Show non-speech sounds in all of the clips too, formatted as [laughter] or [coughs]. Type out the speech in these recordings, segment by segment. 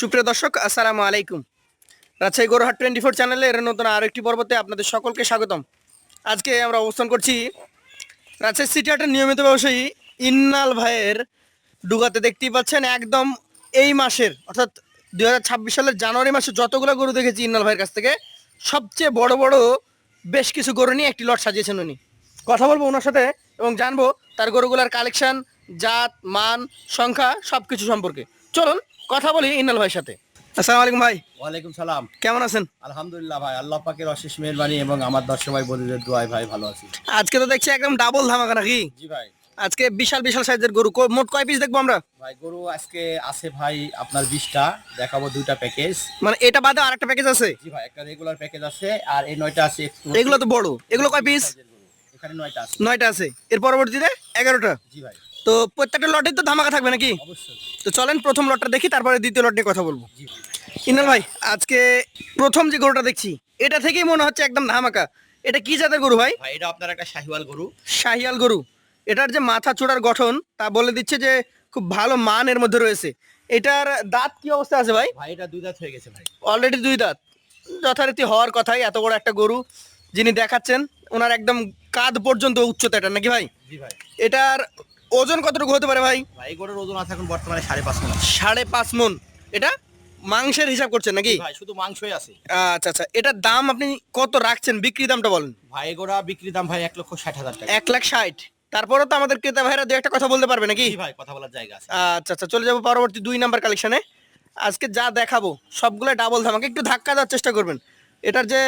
সুপ্রিয় দর্শক, আসসালামু আলাইকুম। রাজশাহী গরুহাট টোয়েন্টি ফোর চ্যানেলে এর নতুন আরও একটি পর্বতে আপনাদের সকলকে স্বাগতম। আজকে আমরা অবস্থান করছি রাজশাহী সিটি হাটের নিয়মিত ব্যবসায়ী ইন্নাল ভাইয়ের ডুগাতে। দেখতেই পাচ্ছেন, একদম এই মাসের, অর্থাৎ দু হাজার ছাব্বিশ সালের জানুয়ারি মাসে যতগুলো গরু দেখেছি ইন্নাল ভাইয়ের কাছ থেকে, সবচেয়ে বড় বড় বেশ কিছু গরু নিয়ে একটি লট সাজিয়েছেন উনি। কথা বলব ওনার সাথে এবং জানব তার গরুগুলার কালেকশন জাত মান সংখ্যা সব কিছু সম্পর্কে। চলুন কথা বলি ইন্নাল ভাইয়ের সাথে। আসসালামু আলাইকুম ভাই। ওয়ালাইকুম সালাম। কেমন আছেন? আলহামদুলিল্লাহ ভাই আল্লাহ পাকের অশেষ মেহরবানি এবং আমার দর্শক ভাই বন্ধুদের দোয়ায় ভাই ভালো আছি। আজকে তো দেখছি একদম ডাবল ধামাকা নাকি? জি ভাই। আজকে বিশাল বিশাল সাইজের গরু। মোট কয় পিস দেখব আমরা? ভাই গরু আজকে আছে ভাই আপনার বিশটা। দেখাবো দুইটা প্যাকেজ মানে এটা বাদে আরেকটা প্যাকেজ আছে? জি ভাই একটা রেগুলার প্যাকেজ আছে আর এই নয়টা আছে একটু এগুলো তো বড়। এগুলো কয় পিস এখানে নয়টা আছে। নয়টা আছে। এর পরবর্তীতে এগারোটা? জি ভাই। তো প্রত্যেকটা লটে তো ধামাকা থাকবে নাকি? তো চলেন প্রথম লটটা দেখি তারপরে দ্বিতীয় লট নিয়ে কথা বলব। জি ভাই। আজকে প্রথম যে গরুটা দেখছি এটা থেকেই মনে হচ্ছে একদম ধামাকা। এটা কি জাতের গরু ভাই? ভাই এটা আপনার একটা শাহিওয়াল গরু। শাহিয়াল গরু। এটার যে মাথা চূড়ার গঠন তা বলে দিচ্ছে যে খুব ভালো মান এর মধ্যে রয়েছে। এটার দাঁত কি অবস্থা আছে ভাই? ভাই এটা দুই দাঁত হয়ে গেছে ভাই। অলরেডি দুই দাঁত। যথারীতি হওয়ার কথাই এত বড় একটা গরু যিনি দেখাচ্ছেন ওনার একদম কাঁধ পর্যন্ত উচ্চতা এটা নাকি ভাই? জি ভাই। এটার ওজন কতটুকু হতে পারে ভাই? ভাই গরুর ওজন আছে এখন বর্তমানে সাড়ে পাঁচ মন। সাড়ে পাঁচ মন। এটা মাংসের হিসাব করছেন নাকি? ভাই শুধু মাংসই আছে। আচ্ছা আচ্ছা। এটার দাম আপনি কত রাখছেন? বিক্রি দামটা বলেন। ভাই গোড়া বিক্রি দাম ভাই এক লক্ষ ষাট হাজার টাকা। এক লাখ ষাট। তারপরেও তো আমাদের ক্রেতা ভাইরা দু একটা কথা বলতে পারবে নাকি? ভাই কথা বলার জায়গা আছে। আচ্ছা আচ্ছা। চলে যাব পরবর্তী দুই নাম্বার কালেকশনে আজকে যা দেখাবো সবগুলো ডাবল ধামাকে। একটু ধাক্কা দেওয়ার চেষ্টা করবেন। এটার যে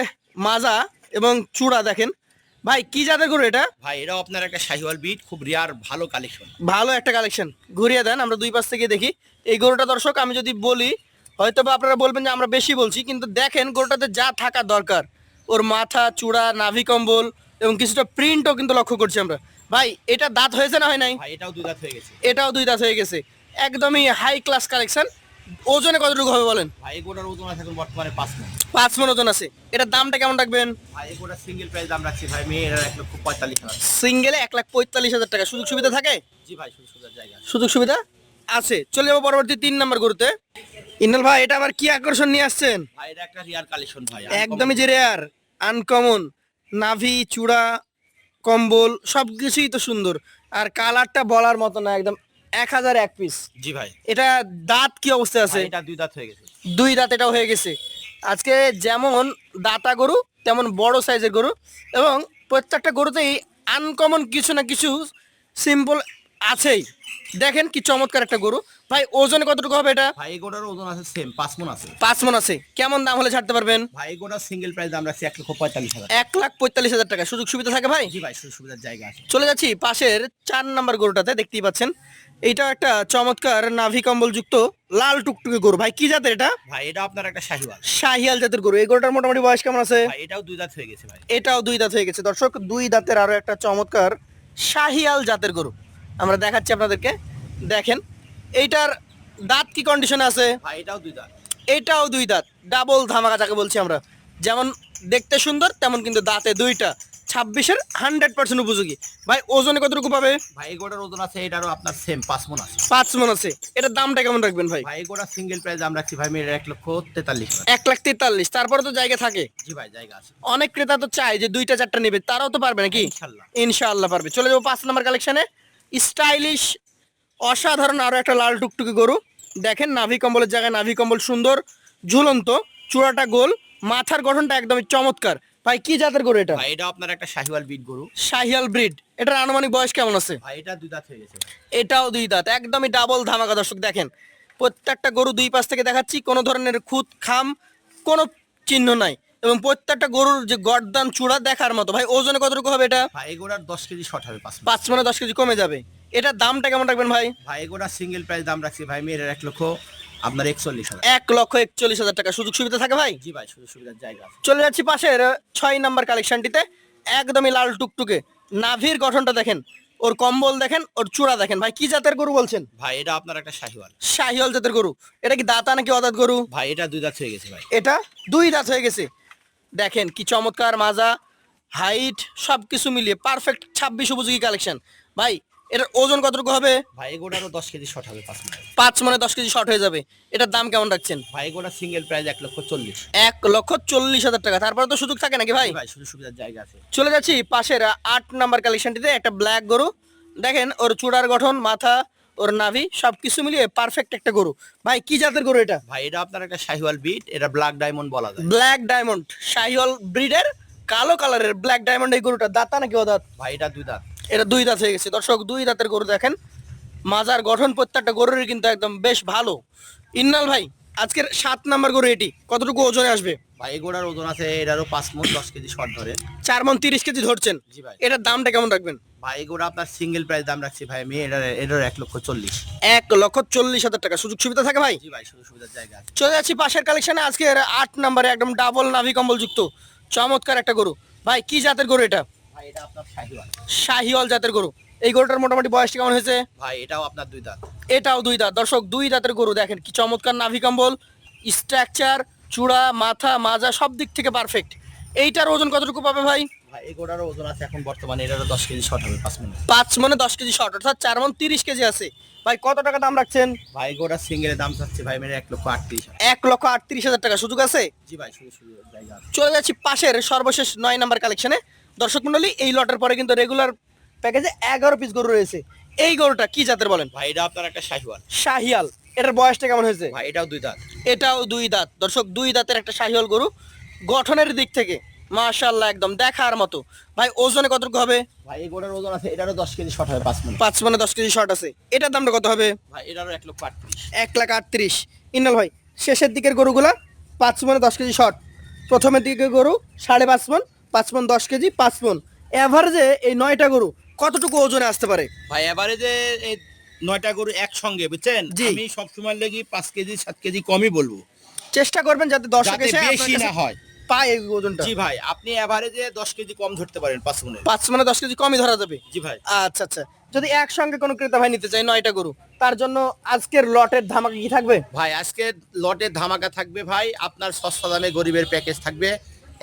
মাজা এবং চূড়া দেখেন ভাই কি জাতের গরু এটা? ভাই এটাও আপনার একটা শাহিওয়াল বিট খুব রিয়ার ভালো কালেকশন ভালো একটা কালেকশন ঘুরিয়ে দেন আমরা দুই পাশ থেকে দেখি। এই গরুটা দর্শক আমি যদি বলি হয়তো বা আপনারা বলবেন যে আমরা বেশি বলছি কিন্তু দেখেন গরুটাতে যা থাকা দরকার। ওর মাথা চূড়া নাভি কম্বল এবং কিছুটা প্রিন্টও কিন্তু লক্ষ্য করছি আমরা। ভাই এটা দাঁত হয়েছে না হয় নাই? এটাও দুই দাঁত হয়ে গেছে। এটাও দুই দাঁত হয়ে গেছে। একদমই হাই ক্লাস কালেকশন ওজনে কতটুকু হবে বলেন? ভাই ওজন আছে এখন বর্তমানে পাঁচ মন। পাঁচ মন ওজন আছে। এটার দামটা কেমন রাখবেন? ভাই সিঙ্গেল প্রাইস দাম রাখছি। ভাই মেয়ের এক লক্ষ পঁয়তাল্লিশ হাজার সিঙ্গেলে এক লাখ পঁয়তাল্লিশ হাজার টাকা। সুযোগ সুবিধা থাকে? জি ভাই সুযোগ সুবিধার জায়গা সুযোগ সুবিধা আছে। চলে যাব পরবর্তী তিন নাম্বার গরুতে। ইন্নাল ভাই এটা আবার কি আকর্ষণ নিয়ে আসছেন? ভাই এটা একটা রিয়ার কালেকশন ভাই একদমই যে রেয়ার আনকমন নাভি চূড়া কম্বল সব কিছুই তো সুন্দর। আর কালারটা বলার মতো না একদম এক হাজার এক পিস জি ভাই। এটা দাঁত কি অবস্থায় আছে? এটা দুই দাঁত হয়ে গেছে। দুই দাঁত এটাও হয়ে গেছে। আজকে যেমন দাতা গরু তেমন বড় সাইজের গরু এবং প্রত্যেকটা গরুতেই আনকমন কিছু না কিছু সিম্পল আছেই। দেখেন কি চমৎকার একটা গরু। ভাই ওজনে কতটুকু হবে এটা? ভাই এগুলোর ওজন আছে সেম পাঁচ মন আছে। পাঁচ মন আছে। কেমন দাম হলে ছাড়তে পারবেন? ভাই এগুলোর সিঙ্গেল প্রাইস দাম রাখছি এক লক্ষ পঁয়তাল্লিশ হাজার। এক লাখ পঁয়তাল্লিশ হাজার টাকা। সুযোগ সুবিধা থাকে ভাই? জি ভাই সুযোগ সুবিধার জায়গা আছে। চলে যাচ্ছি পাশের চার নাম্বার গরুটাতে দেখতেই পাচ্ছেন। এইটা একটা চমৎকার নাভি কম্বল যুক্ত লাল টুকটুকে গরু। ভাই কি জাতের এটা? ভাই এটা আপনার একটা শাহিওয়াল। শাহিয়াল জাতের গরু। এই গরুটার মোটামুটি বয়স কেমন আছে? এটাও দুই দাঁত হয়ে গেছে ভাই। এটাও দুই দাঁত হয়ে গেছে। দর্শক দুই দাঁতের আরও একটা চমৎকার শাহিয়াল জাতের গরু। আমরা দেখাচ্ছি আপনাদেরকে। দেখেন এইটার দাঁত কি কন্ডিশনে আছে? ভাই এটাও দুই দাঁত। এটাও দুই দাঁত। ডাবল ধামাকা যাকে বলছি আমরা। যেমন দেখতে সুন্দর তেমন কিন্তু দাঁতে দুইটা। ছাব্বিশের হান্ড্রেড পার্সেন্ট উপযোগী। ভাই ওজনে কতটুকু পাবে? ভাই এগুলোর ওজন আছে এটারও আপনার সেম পাঁচ মন আছে। পাঁচ মন আছে। এটার দামটা কেমন রাখবেন ভাই? ভাই এগুলোর সিঙ্গেল প্রাইস দাম রাখছি ভাই মেয়ের এক লক্ষ তেতাল্লিশ এক লাখ তেতাল্লিশ। তারপরে তো জায়গা থাকে। জি ভাই জায়গা আছে। অনেক ক্রেতা তো চায় যে দুইটা চারটা নেবে। তারাও তো পারবে নাকি? ইনশাল্লাহ। ইনশাআল্লাহ পারবে। চলে যাব পাঁচ নম্বর কালেকশনে। স্টাইলিশ অসাধারণ আরও একটা লাল টুকটুকি গরু। দেখেন নাভি কম্বলের জায়গায় নাভি কম্বল সুন্দর ঝুলন্ত চূড়াটা গোল মাথার গঠনটা একদমই চমৎকার। ভাই কি জাতের গরু এটা? ভাই এটা আপনার একটা শাহিওয়াল বিট গরু। শাহিয়াল ব্রিড। এটার আনুমানিক বয়স কেমন আছে? ভাই এটা দুই দাঁত হয়ে গেছে। এটাও দুই দাঁত। একদমই ডাবল ধামাকা। দর্শক দেখেন প্রত্যেকটা গরু দুই পাশ থেকে দেখাচ্ছি কোনো ধরনের খুঁত খাম কোনো চিহ্ন নাই। এবং প্রত্যেকটা গরুর যে গর্দান চূড়া দেখার মতো ভাই ওজনে কতটুকু হবে এটা? ভাই এগুলোর দশ কেজি শর্ট হবে পাঁচ পাঁচ মানে দশ কেজি কমে যাবে। এটার দামটা কেমন রাখবেন ভাই? ভাই এগুলোর সিঙ্গেল প্রাইস দাম রাখছি ভাই মেয়ের এক লক্ষ। আপনার একচল্লিশ হাজার। এক লক্ষ একচল্লিশ হাজার টাকা। সুযোগ সুবিধা থাকে ভাই? জি ভাই সুযোগ সুবিধার জায়গা আছে। চলে যাচ্ছি পাশের ছয় নাম্বার কালেকশনটিতে। একদমই লাল টুকটুকে। নাভির গঠনটা দেখেন ওর কম্বল দেখেন ওর চূড়া দেখেন। ভাই কি জাতের গরু বলছেন? ভাই এটা আপনার একটা শাহিওয়াল। শাহিওল জাতের গরু। এটা কি দাতা নাকি অদাত গরু? ভাই এটা দুই দাঁত হয়ে গেছে ভাই। এটা দুই দাঁত হয়ে গেছে। দেখেন কি চমৎকার মাজা হাইট সব কিছু মিলিয়ে পারফেক্ট ছাব্বিশ উপযোগী কালেকশন ভাই এটার ওজন কতটুকু হবে? ভাই দশ কেজি শর্ট হবে পাঁচ মিনিট পাঁচ মানে দশ কেজি শর্ট হয়ে যাবে। এটার দাম কেমন রাখছেন? ভাই এগোটা সিঙ্গেল প্রাইস এক লক্ষ চল্লিশ। এক লক্ষ চল্লিশ হাজার টাকা। তারপরে তো সুযোগ থাকে নাকি ভাই? ভাই সুযোগ সুবিধার জায়গা আছে। চলে যাচ্ছি পাশের আট নাম্বার কালেকশনটিতে একটা ব্ল্যাক গরু। দেখেন ওর চূড়ার গঠন মাথা ওর নাভি সব কিছু মিলিয়ে পারফেক্ট একটা গরু। ভাই কি জাতের গরু এটা? ভাই এটা আপনার একটা শাহিওয়াল বিট এটা ব্ল্যাক ডায়মন্ড বলা যায়। ব্ল্যাক ডায়মন্ড শাহিওয়াল ব্রিডের কালো কালারের ব্ল্যাক ডায়মন্ড এই গরুটা দাঁতা নাকি ও দাঁত ভাই এটা দুই দাঁত। এটা দুই দাঁত হয়ে গেছে। দর্শক দুই দাঁতের গরু দেখেন। মাজার গঠন প্রত্যেকটা গরুরই কিন্তু একদম বেশ ভালো। ইন্নাল ভাই আজকের সাত নাম্বার গরু এটি। কতটুকু ওজনে আসবে? ভাই এগোটার ওজন আছে এটারও পাঁচ মন দশ কেজি শর্ট ধরে। চার মন তিরিশ কেজি ধরছেন। জি ভাই। এটার দামটা কেমন রাখবেন? ভাই এগোটা আপনার সিঙ্গেল প্রাইস দাম রাখছি ভাই আমি এটার এটার এক লক্ষ চল্লিশ। এক লক্ষ চল্লিশ হাজার টাকা। সুযোগ সুবিধা থাকে ভাই? জি ভাই সুযোগ সুবিধার জায়গা আছে। চলে যাচ্ছি পাশের কালেকশনে আজকের আট নাম্বারে একদম ডাবল নাভি কম্বল যুক্ত। চমৎকার একটা গরু। ভাই কি জাতের গরু এটা? ভাই এটা আপনার শাহিওয়াল। শাহিওয়াল জাতের গরু। এই গরুটার মোটামুটি বয়সটা কেমন হয়েছে? ভাই এটাও আপনার দুই দাঁত। এটাও দুই দাঁত। দর্শক দুই দাঁতের গরু দেখেন কি চমৎকার নাভি কম্বল স্ট্রাকচার চূড়া মাথা মাজা সব দিক থেকে পারফেক্ট এইটার ওজন কতটুকু পাবে ভাই? ভাই এগোটারও ওজন আছে এখন বর্তমানে এটারও দশ কেজি শর্ট হবে পাঁচ মানে দশ কেজি শর্ট অর্থাৎ চার মন তিরিশ কেজি আছে। ভাই কত টাকা দাম রাখছেন? ভাই সিঙ্গেলের দাম চাচ্ছে ভাই মেরে এক লক্ষ আটত্রিশ এক লক্ষ আটত্রিশ হাজার টাকা। সুযোগ আছে? জি ভাই চলে যাচ্ছি পাশের সর্বশেষ নয় নাম্বার কালেকশনে দর্শক মন্ডলী এই লটের পরে কিন্তু রেগুলার প্যাকেজে এগারো পিস গরু রয়েছে। এই গরুটা কি জাতের বলেন? ভাই এটা আপনার একটা শাহিওয়াল। শাহিয়াল। এটার বয়সটা কেমন হয়েছে? ভাই এটাও দুই দাঁত। এটাও দুই দাঁত। দর্শক দুই দাঁতের একটা শাহিয়াল গরু গঠনের দিক থেকে মাশাল্লাহ একদম দেখার মতো। ভাই ওজনে কতটুকু হবে? ভাই এগোটার ওজন আছে এটারও দশ কেজি শর্ট হবে পাঁচ মিনিট। পাঁচ মানে দশ কেজি শর্ট আছে। এটার দামটা কত হবে? ভাই এটারও এক লক্ষ আটত্রিশ। এক লাখ আটত্রিশ। ইন্নাল ভাই শেষের দিকের গরুগুলা পাঁচ মানে দশ কেজি শর্ট প্রথমের দিকে গরু সাড়ে পাঁচ মন পাঁচ মন দশ কেজি পাঁচ মন। অ্যাভারেজে এই নয়টা গরু কতটুকু ওজনে আসতে পারে? ভাই এই নয়টা গরু একসঙ্গে বুঝছেন। আমি সবসময় লেগে পাঁচ কেজি সাত কেজি কমই বলব। চেষ্টা করবেন যাতে এসে আপনার বেশি না হয়। পায় এই ওজনটা। জি ভাই আপনি এভারেজে দশ কেজি কম ধরতে পারেন পাঁচ মনে পাঁচ মানে দশ কেজি কমই ধরা যাবে? জি ভাই। আচ্ছা আচ্ছা। যদি একসঙ্গে কোনো ক্রেতা ভাই নিতে চায় নয়টা গরু তার জন্য আজকের লটের ধামাকা কি থাকবে? ভাই আজকে লটে ধামাকা থাকবে ভাই আপনার সস্তা দামে গরিবের প্যাকেজ থাকবে।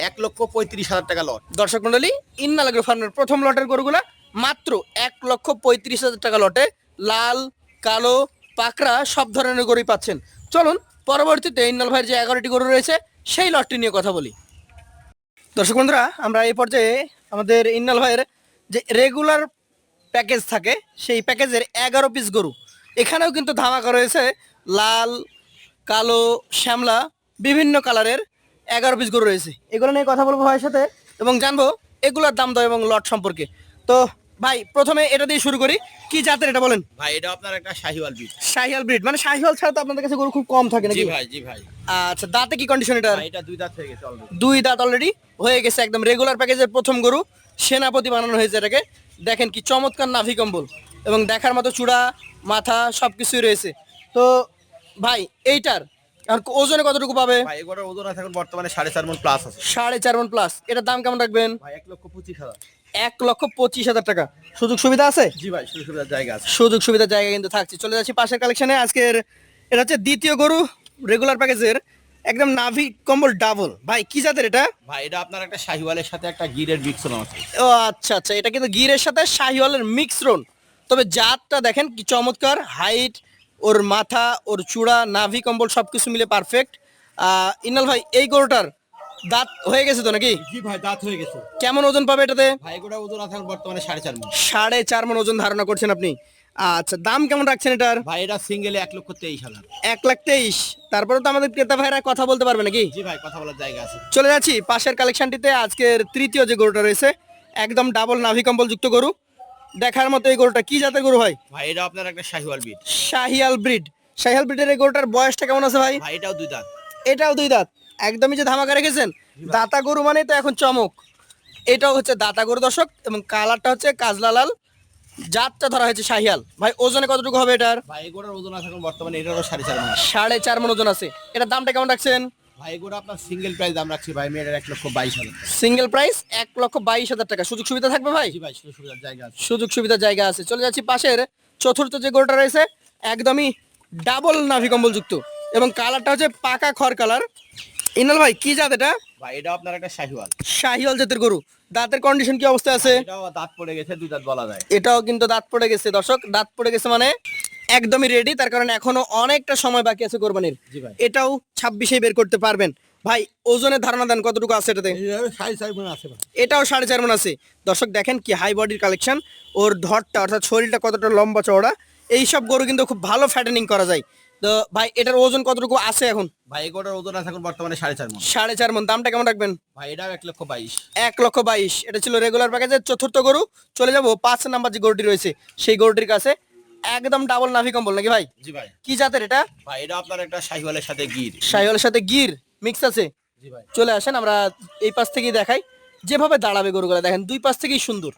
এক লক্ষ পঁয়ত্রিশ হাজার টাকা লট। দর্শক মন্ডলী ইন্নালাগ্রো ফার্মের প্রথম লটের গরুগুলা মাত্র এক লক্ষ পঁয়ত্রিশ হাজার টাকা লটে। লাল, কালো, পাকড়া সব ধরনের গরুই পাচ্ছেন। চলুন, পরবর্তীতে ইন্নাল ভাইয়ের যে এগারোটি গরু রয়েছে, সেই লটটি নিয়ে কথা বলি। দর্শক বন্ধুরা, আমরা এই পর্যায়ে আমাদের ইন্নাল ভাইয়ের যে রেগুলার প্যাকেজ থাকে, সেই প্যাকেজের এগারো পিস গরু। এখানেও কিন্তু ধামাকা রয়েছে লাল, কালো, শ্যামলা, বিভিন্ন কালারের এগারো পিস গরু রয়েছে। এগুলো নিয়ে কথা বলব ভাইয়ের সাথে এবং জানব এগুলোর দাম দর এবং লট সম্পর্কে। তো ভাই প্রথমে এটা দিয়ে শুরু করি। কি জাতের এটা বলেন? ভাই এটা আপনার একটা শাহিওয়াল ব্রিড শাহিয়াল ব্রিড মানে শাহিয়াল ছাড়া তো আপনাদের কাছে গরু খুব কম থাকে জি নাকি ভাই জি ভাই। আচ্ছা দাঁতে কি কন্ডিশন এটা এটা দুই দাঁত হয়ে গেছে অলরেডি দুই দাঁত অলরেডি হয়ে গেছে একদম রেগুলার প্যাকেজের প্রথম গরু। সেনাপতি বানানো হয়েছে এটাকে। দেখেন কি চমৎকার নাভি কম্বল এবং দেখার মতো চূড়া মাথা সব কিছুই রয়েছে। তো ভাই এইটার ওজনে কতটুকু পাবে? ভাই এগুলোর ওজন আছে এখন বর্তমানে সাড়ে চার মন প্লাস আছে। সাড়ে চার মন প্লাস এটার দাম কেমন রাখবেন? ভাই এক লক্ষ পঁচিশ হাজার। এক লক্ষ পঁচিশ হাজার টাকা। সুযোগ সুবিধা আছে? জি ভাই সুযোগ সুবিধার জায়গা আছে। সুযোগ সুবিধার জায়গা কিন্তু থাকছে। চলে যাচ্ছি পাশের কালেকশনে আজকের এটা হচ্ছে দ্বিতীয় গরু রেগুলার প্যাকেজের একদম নাভি কম্বল ডাবল ভাই কি জাতের এটা? ভাই এটা আপনার একটা শাহিওয়ালের সাথে একটা গিরের বিক্সন আছে। ও আচ্ছা আচ্ছা। এটা কিন্তু গিরের সাথে শাহিওয়ালের মিক্স রোন তবে জাতটা দেখেন কি চমৎকার। হাইট ওর মাথা ওর চূড়া নাভি কম্বল সব কিছু মিলে পারফেক্ট ইনাল ভাই এই গরুটার দাঁত হয়ে গেছে তো নাকি? জি ভাই দাঁত হয়ে গেছে। কেমন ওজন পাবে এটাতে? ভাই এগুলোর ওজন আছে বর্তমানে সাড়ে চার মন। সাড়ে চার মন ওজন ধারণা করছেন আপনি। আচ্ছা দাম কেমন রাখছেন এটার? ভাই এটা সিঙ্গেলে এক লক্ষ তেইশ হাজার। এক লাখ তেইশ। তারপরে তো আমাদের ক্রেতা ভাইরা কথা বলতে পারবে নাকি? জি ভাই কথা বলার জায়গা আছে। চলে যাচ্ছি পাশের কালেকশনটিতে আজকের তৃতীয় যে গরুটা রয়েছে একদম ডাবল নাভি কম্বল যুক্ত গরু। দেখার মতো এই গরুটা। কি জাতের গরু ভাই? ভাই এটা আপনার একটা শাহিওয়াল বিট শাহিয়াল ব্রিড। শাহিয়াল ব্রিডের এই গরুটার বয়সটা কেমন আছে ভাই? ভাই এটাও দুই দাঁত। এটাও দুই দাঁত। একদমই যে ধামাকা রেখেছেন? দাতা গরু মানে তো এখন চমক। এটাও হচ্ছে দাতা গরু দর্শক এবং কালারটা হচ্ছে কাজলা লাল জাতটা ধরা হয়েছে শাহিয়াল। ভাই ওজনে কতটুকু হবে এটার? ভাই এগুলোর ওজন আছে এখন বর্তমানে এটারও সাড়ে চার মন। সাড়ে চার মন ওজন আছে। এটার দামটা কেমন রাখছেন? ভাই এগুলো আপনার সিঙ্গেল প্রাইস দাম রাখছি ভাই এক লক্ষ বাইশ হাজার সিঙ্গেল প্রাইস এক লক্ষ বাইশ হাজার টাকা। সুযোগ সুবিধা থাকবে ভাই? জি ভাই সুযোগ সুবিধার জায়গা আছে। সুযোগ সুবিধার জায়গা আছে। চলে যাচ্ছি পাশের চতুর্থ যে গরুটা রয়েছে একদমই ডাবল নাভি কম্বল যুক্ত। এবং কালারটা হচ্ছে পাকা খড় কালার ইনাল ভাই কি জাত এটা? ভাই এটা আপনার একটা শাহিওয়াল। শাহিওয়াল জাতের গরু। দাঁতের কন্ডিশন কি অবস্থা আছে? এটাও দাঁত পড়ে গেছে দুই দাঁত বলা যায়। এটাও কিন্তু দাঁত পড়ে গেছে দর্শক। দাঁত পড়ে গেছে মানে একদমই রেডি তার কারণে এখনও অনেকটা সময় বাকি আছে কোরবানির। এটাও ছাব্বিশে বের করতে পারবেন। ভাই ওজনের ধারণা দেন কতটুকু আছে এটাতে? এটাও সাড়ে চার মন আছে। দর্শক দেখেন কি হাই বডির কালেকশন ওর ধরটা অর্থাৎ শরীরটা কতটা লম্বা চওড়া এইসব গরু কিন্তু খুব ভালো ফ্যাটেনিং করা যায়। তো ভাই এটার ওজন কতটুকু আছে এখন? ভাই এগোটার ওজন আছে এখন বর্তমানে সাড়ে চার মন। সাড়ে চার মন। দামটা কেমন রাখবেন? ভাই এটাও এক লক্ষ বাইশ। এক লক্ষ বাইশ। এটা ছিল রেগুলার প্যাকেজের চতুর্থ গরু। চলে যাব পাঁচ নাম্বার যে গরুটি রয়েছে সেই গরুটির কাছে। একদম ডাবল নাভি কম্বল নাকি ভাই? জি ভাই। কি জাতের এটা? ভাই এটা আপনার একটা শাহিওয়ালের সাথে গির। শাহিওয়ালের সাথে গির মিক্স আছে? জি ভাই। চলে আসেন আমরা এই পাশ থেকেই দেখাই। যেভাবে দাঁড়াবে গরুগুলো দেখেন দুই পাশ থেকেই সুন্দর।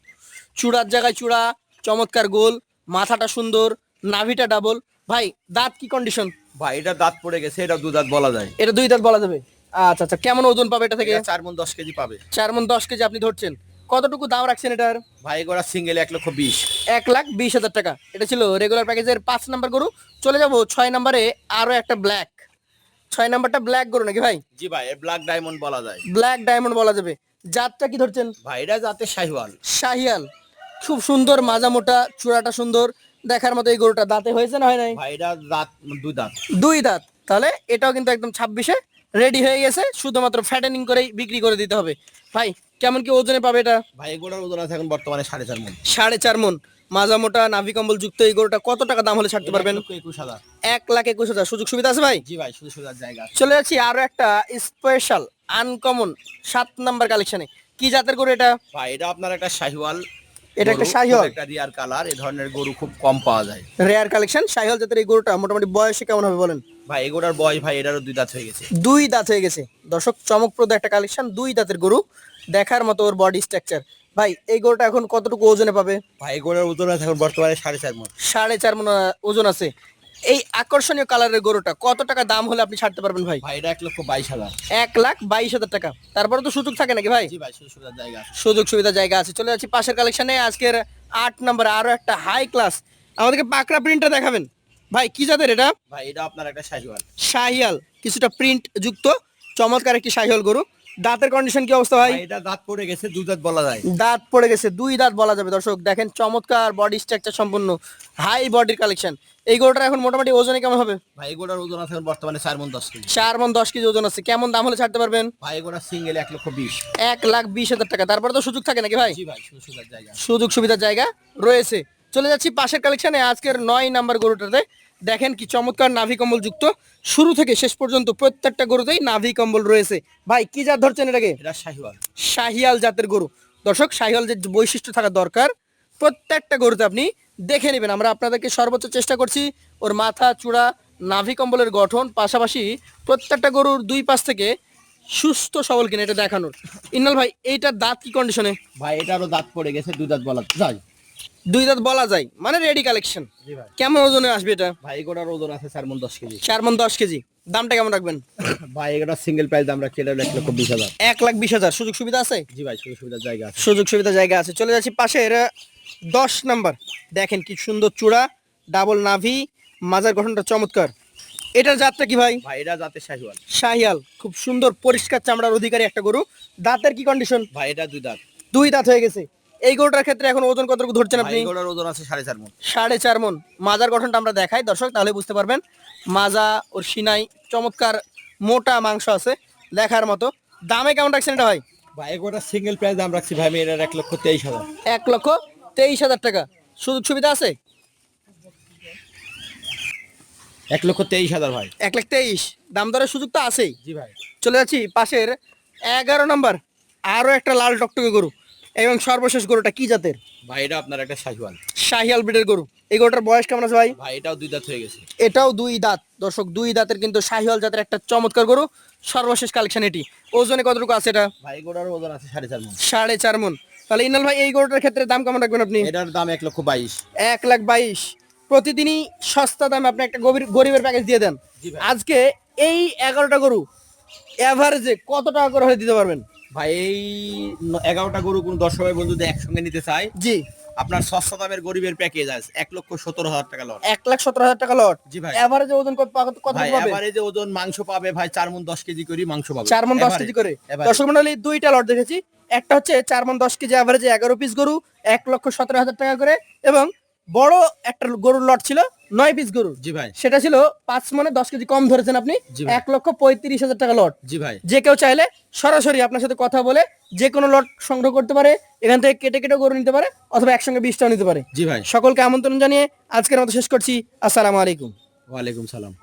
চূড়ার জায়গায় চূড়া চমৎকার গোল মাথাটা সুন্দর নাভিটা ডাবল ভাই দাঁত কি কন্ডিশন ভাই এটা দাঁত পড়ে গেছে এটা দু দাঁত বলা যায়। এটা দুই দাঁত বলা যাবে। আচ্ছা আচ্ছা কেমন ওজন পাবে এটা থেকে? চার মন দশ কেজি পাবে। চার মন দশ কেজি আপনি ধরছেন। কতটুকু দাম রাখছেন এটার? ভাই গোড়া সিঙ্গেল এক লক্ষ বিশ। এক লাখ বিশ হাজার টাকা। এটা ছিল রেগুলার প্যাকেজের পাঁচ নাম্বার গরু। চলে যাব ছয় নাম্বারে আরও একটা ব্ল্যাক ছয় নাম্বারটা ব্ল্যাক গরু নাকি ভাই? জি ভাই ব্ল্যাক ডায়মন্ড বলা যায়। ব্ল্যাক ডায়মন্ড বলা যাবে। জাতটা কি ধরছেন? ভাই এটা যাতে শাহিওয়াল। শাহিয়াল। খুব সুন্দর মাজা মোটা চূড়াটা সুন্দর। দেখার মতো এই গরুটা দাঁতে হয়েছে না হয় নাই? ভাই এটা দাঁত দুই দাঁত। দুই দাঁত। তাহলে এটাও কিন্তু একদম ছাব্বিশে রেডি হয়ে গেছে শুধুমাত্র ফ্যাটেনিং করেই বিক্রি করে দিতে হবে। ভাই কেমন কি ওজনে পাবে এটা? ভাই এগোটার ওজন আছে এখন বর্তমানে সাড়ে চার মন। সাড়ে চার মন। মাজা মোটা নাভি কম্বল যুক্ত এই গরুটা কত টাকা দাম হলে ছাড়তে পারবেন? এক লক্ষ একুশ হাজার। এক লাখ একুশ হাজার। সুযোগ সুবিধা আছে ভাই? জি ভাই শুধু সুবিধার জায়গা আছে। চলে যাচ্ছি আরও একটা স্পেশাল আনকমন সাত নাম্বার কালেকশনে কি জাতের গরু এটা? ভাই এটা আপনার একটা শাহিওয়াল এটা একটা শাহিওয়াল? একটা রিয়ার কালার এই ধরনের গরু খুব কম পাওয়া যায়। রেয়ার কালেকশন শাহিওয়াল জাতের এই গরুটা মোটামুটি বয়সে কেমন হবে বলেন? ভাই এগোটার বয়স ভাই এটারও দুই দাঁত হয়ে গেছে। দুই দাঁত হয়ে গেছে। দর্শক চমকপ্রদ একটা কালেকশন দুই দাঁতের গরু। দেখার মতো ওর বডি স্ট্রাকচার ভাই এই গরুটা এখন কতটুকু ওজনে পাবে? ভাই এগোটার ওজন আছে এখন বর্তমানে সাড়ে চার মন। সাড়ে চার মন ওজন আছে। এই আকর্ষণীয় কালারের গরুটা কত টাকা দাম হলে আপনি ছাড়তে পারবেন ভাই? ভাই এটা এক লক্ষ বাইশ হাজার। এক লাখ বাইশ হাজার টাকা। তারপরে তো সুযোগ থাকে নাকি ভাই? সুযোগ সুবিধা জায়গা আছে। চলে যাচ্ছি পাশের কালেকশনে আজকের আট নম্বরে আরও একটা হাই ক্লাস আমাদেরকে পাকড়া প্রিন্টটা দেখাবেন। ভাই কি জাতের এটা? ভাই এটা আপনার একটা শাহিওয়াল। শাহিয়াল কিছুটা প্রিন্ট যুক্ত চমৎকার একটি শাহিয়াল গরু। দাঁতের কন্ডিশন কি অবস্থা ভাই? এটা দাঁত পড়ে গেছে দুই দাঁত বলা যায়। দাঁত পড়ে গেছে দুই দাঁত বলা যাবে। দর্শক দেখেন চমৎকার বডি স্ট্রাকচার সম্পূর্ণ হাই বডির কালেকশন এই গরুটার এখন মোটামুটি ওজনে কেমন হবে? ভাই এগোটার ওজন আছে এখন বর্তমানে চার মন দশ কেজি। চার মন দশ কেজি ওজন আছে। কেমন দাম হলে ছাড়তে পারবেন? ভাই এগোটা সিঙ্গেল এক লক্ষ বিশ। এক লাখ বিশ হাজার টাকা। তারপরে তো সুযোগ থাকে নাকি ভাই? জি ভাই সুযোগ সুবিধার জায়গা। রয়েছে। চলে যাচ্ছি পাশের কালেকশনে আজকের নয় নাম্বার গরুটাতে দেখেন কি চমৎকার নাভি কম্বল যুক্ত। শুরু থেকে শেষ পর্যন্ত প্রত্যেকটা গরুতেই নাভি কম্বল রয়েছে। ভাই কি জাত ধরছেন এটাকে? এটা শাহিওয়াল। শাহিয়াল জাতের গরু। দর্শক শাহিয়াল যে বৈশিষ্ট্য থাকা দরকার প্রত্যেকটা গরুতে আপনি দেখে নেবেন। আমরা আপনাদেরকে সর্বোচ্চ চেষ্টা করছি ওর মাথা চূড়া নাভি কম্বলের গঠন পাশাপাশি প্রত্যেকটা গরুর দুই পাশ থেকে সুস্থ সবল কিনা এটা দেখানোর। ইন্নাল ভাই এইটার দাঁত কি কন্ডিশনে ভাই এটারও দাঁত পড়ে গেছে দুই দাঁত বলা যায় দুই দাঁত বলা যায়। মানে রেডি কালেকশন কেমন ওজনে আসবে এটা? ভাই এগোটার ওজন আছে চার মন দশ কেজি। চার মন দশ কেজি। দামটা কেমন রাখবেন? [coughs] ভাই এগোটা সিঙ্গেল প্রাইস দাম রাখছি এটা এক লক্ষ বিশ হাজার। এক লাখ বিশ হাজার। সুযোগ সুবিধা আছে? জি ভাই সুবিধার জায়গা আছে। সুযোগ সুবিধা জায়গা আছে। চলে যাচ্ছি পাশের দশ নাম্বার। দেখেন কি সুন্দর চূড়া ডাবল নাভি মাজার গঠনটা চমৎকার। এটার জাতটা কি ভাই? ভাই এটা যাতে শাহিওয়াল। শাহিয়াল। খুব সুন্দর পরিষ্কার চামড়ার অধিকারী একটা গরু। দাঁতের কি কন্ডিশন ভাই এটা দুই দাঁত। দুই দাঁত হয়ে গেছে। এই গরুটার ক্ষেত্রে এখন ওজন কতটুকু ধরছেন আপনি? এগোটার ওজন আছে সাড়ে চার মন। সাড়ে চার মন। মাজার গঠনটা আমরা দেখাই দর্শক তাহলে বুঝতে পারবেন। মাজা ওর সিনাই চমৎকার মোটা মাংস আছে দেখার মতো। দামে কেমন রাখছেন এটা ভাই? ভাই এগোটা সিঙ্গেল প্রাইস দাম রাখছি ভাই আমি এটার এক লক্ষ তেইশ হাজার। এক লক্ষ তেইশ হাজার টাকা। সুযোগ সুবিধা আছে? এক লক্ষ তেইশ হাজার ভাই। এক লাখ তেইশ। দাম দরের সুযোগ তো আছেই। জি ভাই। চলে যাচ্ছি পাশের এগারো নম্বর। আরও একটা লাল টকটকে গরু। এবং সর্বশেষ গরুটা কি জাতের? ভাই এটা আপনার একটা শাহিওয়াল। শাহিয়াল ব্রিডের গরু। এই গরুটার বয়স কেমন আছে ভাই? ভাই এটাও দুই দাঁত হয়ে গেছে। এটাও দুই দাঁত। দর্শক দুই দাঁতের কিন্তু শাহিয়াল জাতের একটা চমৎকার গরু। সর্বশেষ কালেকশন এটি। ওজনে কতটুকু আছে এটা? ভাই এগোটার ওজন আছে সাড়ে চার মন। সাড়ে চার মন। তাহলে ইনাল ভাই এই গরুটার ক্ষেত্রে দাম কেমন রাখবেন আপনি? এটার দাম এক লক্ষ বাইশ। এক লাখ বাইশ। প্রতিদিনই সস্তা দামে আপনি একটা গভীর গরিবের প্যাকেজ দিয়ে দেন। আজকে এই এগারোটা গরু এভারেজে কত টাকা করে হলে দিতে পারবেন? ভাই এই এগারোটা গরু কোন দশ ভাই বন্ধু যদি একসঙ্গে নিতে চায়। জি। আপনার সস্তা দামের গরিবের প্যাকেজ আছে। এক লক্ষ সতেরো হাজার টাকা লট। এক লাখ সতেরো হাজার টাকা লট। জি ভাই। এভারেজে ওজন কত পাবে ওজন মাংস পাবে ভাই চার মন দশ কেজি করে মাংস পাবে। চার মন দশ কেজি করে। দর্শক মন্ডলী দুইটা লট দেখেছি। একটা হচ্ছে চার মন দশ কেজি অ্যাভারেজে এগারো পিস গরু এক লক্ষ সতেরো হাজার টাকা করে। এবং বড় একটা গরুর লট ছিল নয় পিস গরু। জি ভাই। সেটা ছিল পাঁচ মনে দশ কেজি কম ধরেছেন আপনি। এক লক্ষ পঁয়ত্রিশ হাজার টাকা লট। জি ভাই। যে কেউ চাইলে সরাসরি আপনার সাথে কথা বলে যে কোনো লট সংগ্রহ করতে পারে এখান থেকে কেটে কেটে গরু নিতে পারে অথবা একসঙ্গে বিশটাও নিতে পারে। জি ভাই। সকলকে আমন্ত্রণ জানিয়ে আজকের মতো শেষ করছি। আসসালামু আলাইকুম। ওয়ালাইকুম সালাম।